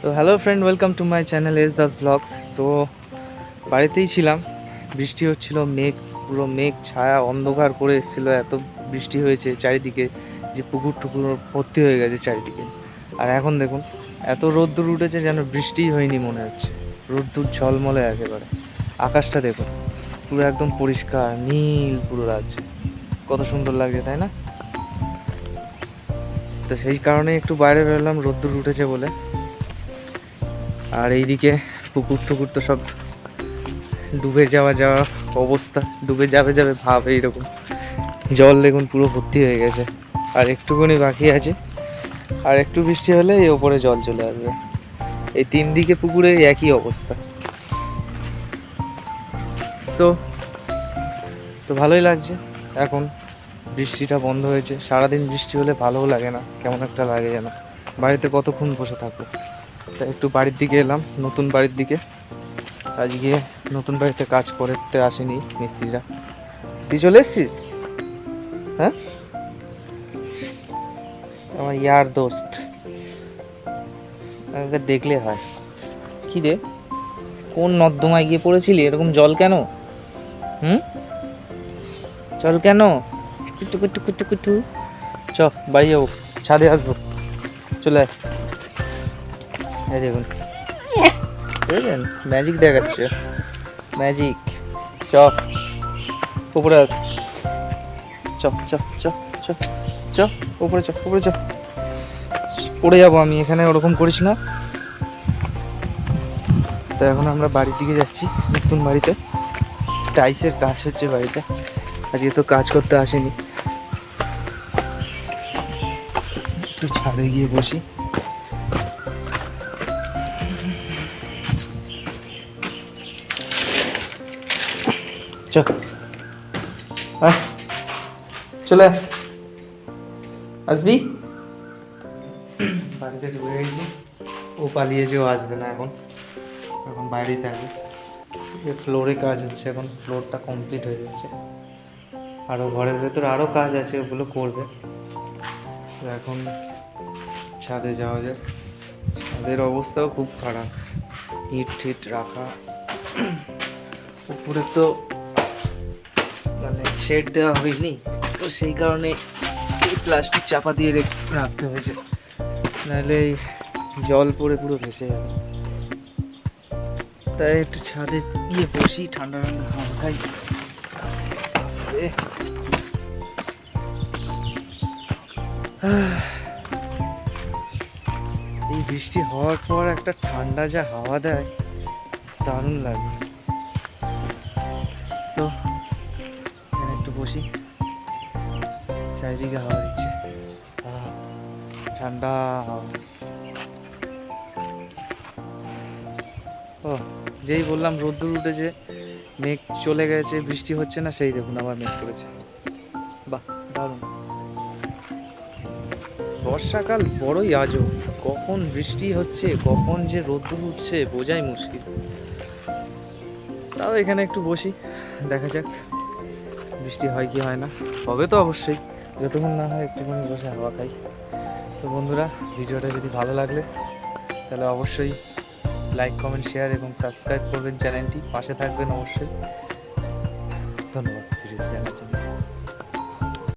তো hello friend welcome to my channel S Das blogs তো বাড়িতেই ছিলাম। বৃষ্টি হচ্ছিল, মেঘ, পুরো মেঘ, ছায়া, অন্ধকার করে এসেছিল, এত বৃষ্টি হয়েছে চারিদিকে যে পুকুর টুকুর ভর্তি হয়ে গেছে চারিদিকে। আর এখন দেখুন, এত রোদ্দুর উঠেছে যেন বৃষ্টিই হয়নি মনে হচ্ছে। রোদ্দুর ঝলমলে একেবারে। আকাশটা দেখুন, পুরো একদম পরিষ্কার, নীল পুরো রাজ্যে কত সুন্দর লাগছে, তাই না? তো সেই কারণে একটু বাইরে বেরোলাম, রোদ্দুর উঠেছে বলে। আর এইদিকে পুকুর টুকুর তো সব ডুবে যাওয়া যাওয়া অবস্থা, ডুবে যাবে যাবে ভাব এইরকম। জল দেখুন পুরো ভর্তি হয়ে গেছে। আর একটুখানি বাকি আছে। আর একটু বৃষ্টি হলে এই ওপরে জল চলে আসবে। এই তিন দিকে পুকুরে একই অবস্থা। তো তো ভালোই লাগছে। এখন বৃষ্টিটা বন্ধ হয়েছে। সারাদিন বৃষ্টি হলে ভালোও লাগে না। কেমন একটা লাগে যেন। বাড়িতে কতক্ষণ বসে থাকব? তাই একটু বাড়ির দিকে এলাম, নতুন বাড়ির দিকে। আজকে নতুন বাড়িতে কাজ করতে আসেনি মিস্ত্রিরা। তুই চলে এসছিস? হ্যাঁ? আমার ইয়ার দোস্ত। দেখলে হয়। কি রে? কোন নর্দমায় গিয়ে পড়েছিলি? এরকম জল কেন? হুম? জল কেন? কুটু কুটু কুটু কুটু। চ, বাড়ি যাব। ছাদে আসব। চলে আয়। এই দেখুন। বুঝলেন? ম্যাজিক দেখাচ্ছে। ম্যাজিক চ উপরে আস। চ চ চ চ চ উপরে চ উপরে চ পড়ে যাব আমি, এখানে ওরকম করিস না। তো এখন আমরা বাড়ির দিকে যাচ্ছি, নতুন বাড়িতে। টাইসের কাজ হচ্ছে বাড়িতে। আজকে তো কাজ করতে আসেনি। একটু ছাদে গিয়ে বসি। চ চলে। আসবি? বাড়িতে ঢুকে গেছি। ও পালিয়েছে ও আসবে না এখন। এখন বাইরেই থাকবে ফ্লোরে কাজ হচ্ছে এখন। ফ্লোরটা কমপ্লিট হয়ে যাচ্ছে। আরও ঘরের ভেতরে আরও কাজ আছে, ওগুলো করবে। এখন ছাদে যাওয়া যায় ছাদের অবস্থাও খুব খারাপ। ইট ঠিট রাখা। উপরে তো মানে শেড দেওয়া হয়নি। তো সেই কারণে এই প্লাস্টিক চাপা দিয়ে রেখ- রাখতে হয়েছে। নাহলে জল পড়ে পুরো ভেসে যাবে। তাই একটু ছাদে গিয়ে বসি, ঠান্ডা ঠান্ডা হাওয়া খাই এই বৃষ্টি হওয়ার পর একটা ঠান্ডা যা হাওয়া দেয়, দারুণ লাগে। চারিদিকে হাওয়া দিচ্ছে। ঠান্ডা হাওয়া। ও, যেই বললাম রোদ্দুর উঠেছে, মেঘ চলে গেছে, বৃষ্টি হচ্ছে না, সেই দেখুন আবার মেঘ করেছে। বাহ, দারুণ। বর্ষাকাল বড়ই আজব কখন বৃষ্টি হচ্ছে, কখন যে রোদ্দুর উঠছে, বোঝাই মুশকিল। তাও এখানে একটু বসি, দেখা যাক, বৃষ্টি হয় কি হয় না। হবে তো অবশ্যই। যতক্ষণ না হয় একটুখানি বসে হাওয়া খাই। তো বন্ধুরা, ভিডিওটা যদি ভালো লাগলে, তাহলে অবশ্যই লাইক কমেন্ট শেয়ার এবং সাবস্ক্রাইব করবেন চ্যানেলটি। পাশে থাকবেন অবশ্যই। ধন্যবাদ, ভিডিওটি দেখার জন্য।